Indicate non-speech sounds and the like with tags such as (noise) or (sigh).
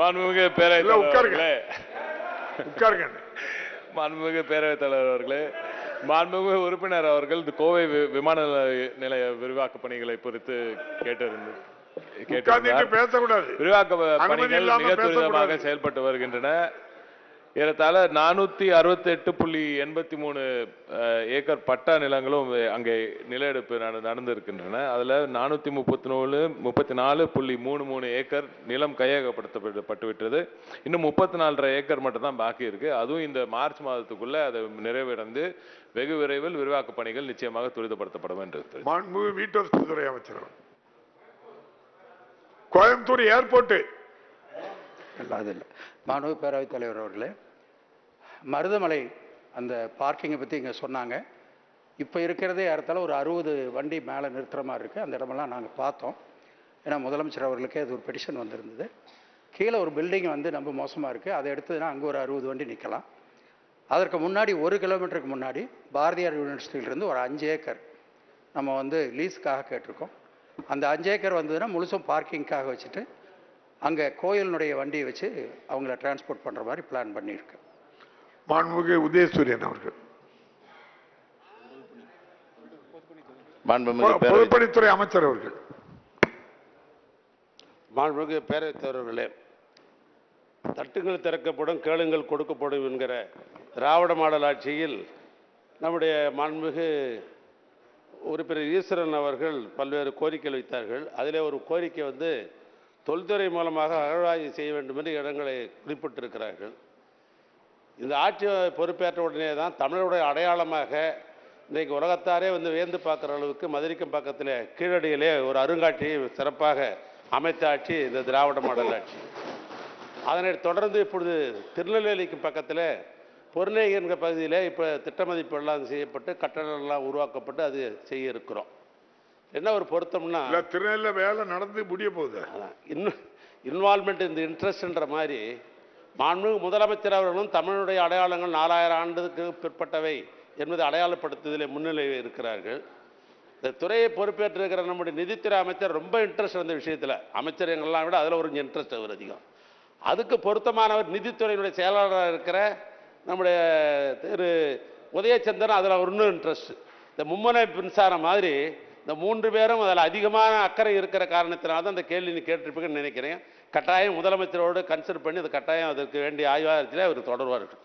மாண்புமிகு தலைவர் உட்காருங்க. அவர்களே உட்காருங்க. மாண்புமிகு பேரவைத் தலைவர் அவர்களே மாண்புமிகு உறுப்பினர் அவர்கள் இந்த கோவை விமான நிலைய- விரிவாக்க பணிகளை குறித்து கேட்டிருந்து பேசக்கூடாது. விரிவாக்க பணிகள் மிக துரிதமாக. செயல்பட்டு வருகின்றன. ஏறத்தாழ நானூத்தி அறுபத்தி எட்டு புள்ளி எண்பத்தி மூணு ஏக்கர் பட்டா நிலங்களும் அங்கே நில எடுப்பு நடந்திருக்கின்றன. அதுல நானூத்தி முப்பத்தி நாலு முப்பத்தி நாலு புள்ளி மூணு மூணு ஏக்கர் நிலம் கையகப்படுத்தப்பட்டு விட்டது இன்னும் முப்பத்தி நாலரை ஏக்கர் மட்டும் தான் பாக்கி இருக்கு. அதுவும் இந்த மார்ச் மாதத்துக்குள்ள அதை நிறைவடைந்து வெகு விரைவில் விரிவாக்க பணிகள் நிச்சயமாக துரிதப்படுத்தப்படும் என்று தெரிவித்துள்ளேன். மாண்புமிகு அமைச்சர் கோயம்புத்தூர் ஏர்போர்ட்டு (laughs) அதில். இல்லை மாணவ பேரவைத் தலைவர் அவர்களே மருதமலை அந்த பார்க்கிங்கை பற்றி இங்கே சொன்னாங்க. இப்போ இருக்கிறதே ஏறத்தாழ ஒரு அறுபது வண்டி மேலே நிறுத்துகிற மாதிரி இருக்குது அந்த இடமெல்லாம் நாங்கள் பார்த்தோம். ஏன்னா முதலமைச்சர் அவர்களுக்கே அது ஒரு பெட்டிஷன் வந்திருந்தது. கீழே ஒரு பில்டிங் வந்து ரொம்ப மோசமாக இருக்குது அதை எடுத்ததுன்னா அங்கே ஒரு அறுபது வண்டி நிற்கலாம் அதற்கு முன்னாடி ஒரு கிலோமீட்டருக்கு முன்னாடி பாரதியார் யூனிவர்சிட்டியிலிருந்து ஒரு அஞ்சு ஏக்கர் நம்ம வந்து லீஸுக்காக கேட்டிருக்கோம். அந்த அஞ்சு ஏக்கர் வந்ததுன்னா முழுசும் பார்க்கிங்காக வச்சுட்டு அங்கே கோயிலினுடைய வண்டியை வச்சு அவங்கள டிரான்ஸ்போர்ட் பண்ணுற மாதிரி பிளான் பண்ணியிருக்கு. மாண்புமிகு உதயசூரியன் அவர்கள். பொதுப்பணித்துறை அமைச்சர் அவர்கள். மாண்புமிகு பேரவைத் தலைவர்களே தட்டுங்கள் திறக்கப்படும் கேளுங்கள் கொடுக்கப்படும் என்கிற திராவிட மாடல் ஆட்சியில் நம்முடைய மாண்புமிகு உறுப்பினர் ஈஸ்வரன் அவர்கள் பல்வேறு கோரிக்கைகள் வைத்தார்கள். அதிலே ஒரு கோரிக்கை வந்து தொல்துறை மூலமாக அகழ்வாய்வு செய்ய வேண்டும் என்று இடங்களை குறிப்பிட்டிருக்கிறார்கள். இந்த ஆட்சி பொறுப்பேற்ற உடனே தான் தமிழருடைய அடையாளமாக இன்றைக்கு உலகத்தாரே வந்து வியந்து பார்க்குற அளவுக்கு மதுரைக்கும் பக்கத்தில் கீழடியிலே ஒரு அருங்காட்சியை சிறப்பாக அமைத்த ஆட்சி இந்த திராவிட மாடல் ஆட்சி. அதனை தொடர்ந்து இப்பொழுது திருநெல்வேலிக்கு பக்கத்தில் பொருளை என்கிற பகுதியில் இப்போ திட்டமதிப்பு எல்லாம் செய்யப்பட்டு கட்டடங்கள்லாம் உருவாக்கப்பட்டு அது செய்ய இருக்கிறோம். என்ன ஒரு பொருத்தம்னா இல்ல திருநெல்வேலியில வேலை நடந்து முடிய போகுது. இன்னும் இன்வால்மெண்ட் இந்த இன்ட்ரெஸ்ட்ன்ற மாதிரி மாண்புமிகு முதலமைச்சர் அவர்களும் தமிழுடைய அடையாளங்கள் நாலாயிரம் ஆண்டுக்கு பிற்பட்டவை என்பதை அடையாளப்படுத்துவதில் முன்னிலை இருக்கிறார்கள். இந்த துறையை பொறுப்பேற்றிருக்கிற நம்முடைய நிதித்துறை அமைச்சர் ரொம்ப இன்ட்ரெஸ்ட் அந்த விஷயத்தில் அமைச்சர் எங்கெல்லாம் விட அதில் ஒரு இன்ட்ரெஸ்ட் அவர் அதிகம். அதுக்கு பொருத்தமானவர் நிதித்துறையினுடைய செயலாளராக இருக்கிற நம்முடைய திரு உதயச்சந்திரன் அதில் இன்னும் இன்ட்ரெஸ்ட் இந்த மும்முனை மின்சாரம் மாதிரி இந்த மூன்று பேரும் அதில் அதிகமான அக்கறை இருக்கிற காரணத்தினால தான் அந்த கேள்வி நீ கேட்டிருப்பீங்கன்னு நினைக்கிறேன். கட்டாயம் முதலமைச்சரோடு கன்சல்ட் பண்ணி அது கட்டாயம் அதற்கு வேண்டிய ஆய்வாரத்திலே அவர் தொடர்வார்கள்